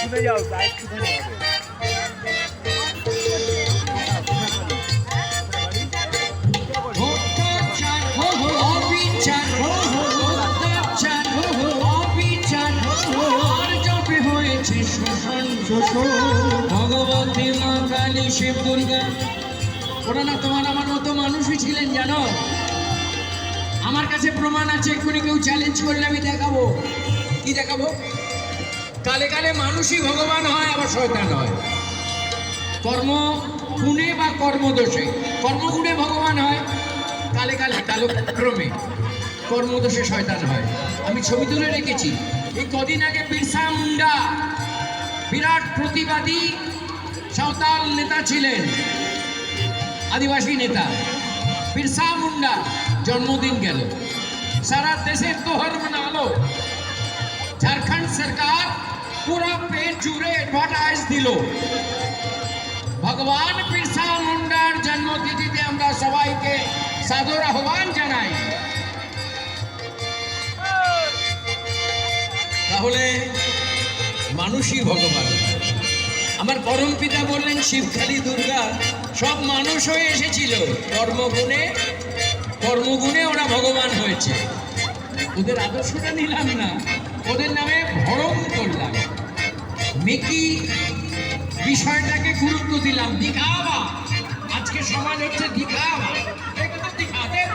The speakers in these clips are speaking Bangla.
শুনে যাও একটুখানি হবে ভগবতী মা কালী শিব দুর্গা। ওরা না তোমার আমার মতো মানুষই ছিলেন, জানো? আমার কাছে প্রমাণ আছে, এক্ষুনি কেউ চ্যালেঞ্জ করলে আমি দেখাবো। কি দেখাবো? কালে কালে মানুষই ভগবান হয়, আবার শয়তান হয়। কর্ম গুণে বা কর্মদোষে কর্মগুণে ভগবান হয়, কালে কালে কালক্রমে কর্মদোষে শয়তান হয়। আমি ছবি তুলে রেখেছি। এই কদিন আগে বিরসা মুন্ডা বিরাট প্রতিবাদী সাঁওতাল নেতা ছিলেন আদিবাসী নেতা বিরসা মুন্ডা জন্মদিন গেল সারা দেশে তোহর মানালো ঝাড়খণ্ড সরকার পুরো পেট জুড়ে অ্যাডভার্টাইজ দিল ভগবান বিরসা মুন্ডার জন্মতিথিতে আমরা সবাইকে সাদর আহ্বান জানাই তাহলে মানুষই ভগবান। আমার পরম পিতা বললেন শিবখালী দুর্গা, সব মানুষ হয়ে এসেছিল। কর্মগুণে কর্মগুণে ওরা ভগবান হয়েছে। ওদের আদর্শটা নিলাম না, ওদের নামে ভরম করলাম। মেকি বিষয়টাকে গুরুত্ব দিলাম। দিখাওয়া আজকে সমাজ হচ্ছে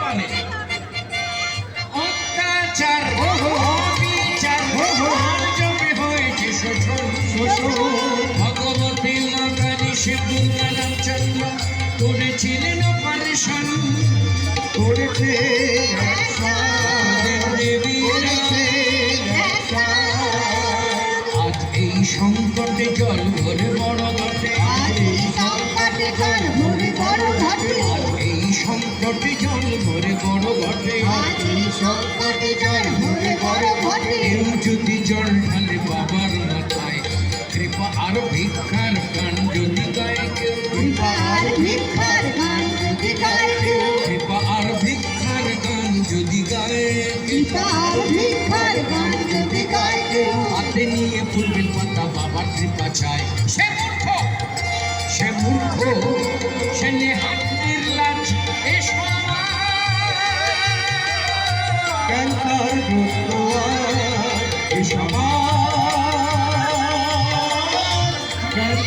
পারে। অত্যাচার ভগবতী মা কালী শিব রামচন্দ্র করেছিলেন অপারেশন। করেছে আজ এই সংকটে জল ভরে বড় ঘটে এই সংকটে জল ভরে বড় ঘটে এই সংকটে জল ভরে বড় ঘটে কেউ যদি জল ঢালে বাবার আর ভিক্ষার গান যদি গায় কেউ আর ভিক্ষার গান যদি গায় কেউ কৃপা আর ভিক্ষার গান যদি গায় কেউ আর ভিক্ষার গান যদি গায় কেউ হাতে নিয়ে ফুলবেন পাতা বাবার কৃপা চায় সে মূর্খ সে মূর্খ সে নেহাত নির্লাজ এ সমাজ ক্যান্সারগ্রস্ত এ সমাজ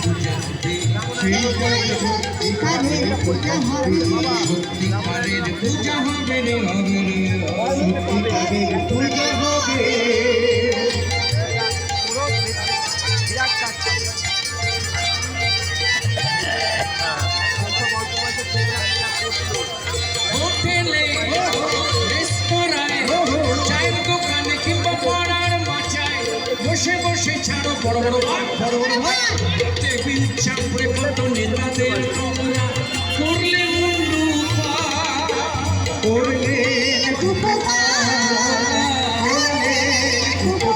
পূজা হবে সত্যিকারের পূজা হবে রে হবে রে সত্যিকারের পূজা হবে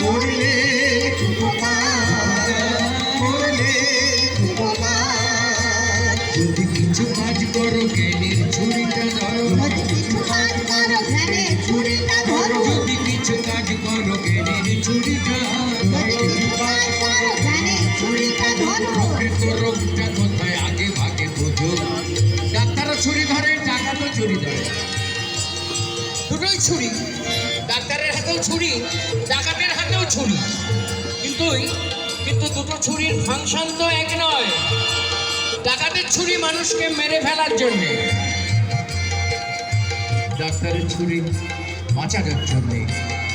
করলে যদি কিছু কাজ করো জ্ঞানের ছুরিটা ধরো যদি কিছু যদি কিছু কাজ করো জ্ঞানের ছুরিটা ধরো রোগটা কোথায় আগে ভাগে বোঝো ডাক্তারও ছুরি ধরে টাকা তো ছুরি ধরে। দুটোই ছুরি। ডাক্তারের হাতেও ছুরি ডাকাতের হাতেও ছুরি। কিন্তু কিন্তু দুটো ছুরির ফাংশন তো এক নয়। ডাকাতের ছুরি মানুষকে মেরে ফেলার জন্যে। ডাক্তারের ছুরি বাঁচানোর জন্যে।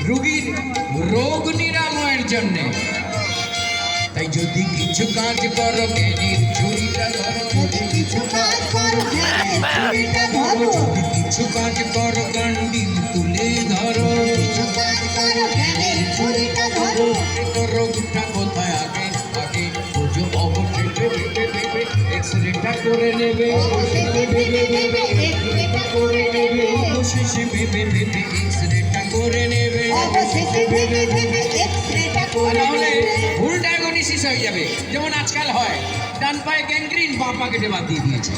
রোগীর রোগ নিরাময়ের জন্যে। তাই যদি কিছু কাজ করো জ্ঞানের ছুরিটা ধরো। যদি কিছু কাজ করো জ্ঞানের ছুরিটা ধরো। যদি কিছু কাজ করো কান্ডিল তুলে ধরো। ছুরিটা ধরো রোগটা কোথায় আগে আগে এক্সরেটা করে নেবে করে নেবে অবশেষে ভেবে ভেবে এক্সরেটা করে নেবে তাহলে ভুল ডায়াগনোসিস হয়ে যাবে যেমন আজকাল হয় ডান পায়ে গ্যাংগ্রিন বাঁ পা কেটে বাদ দিয়ে দিয়েছে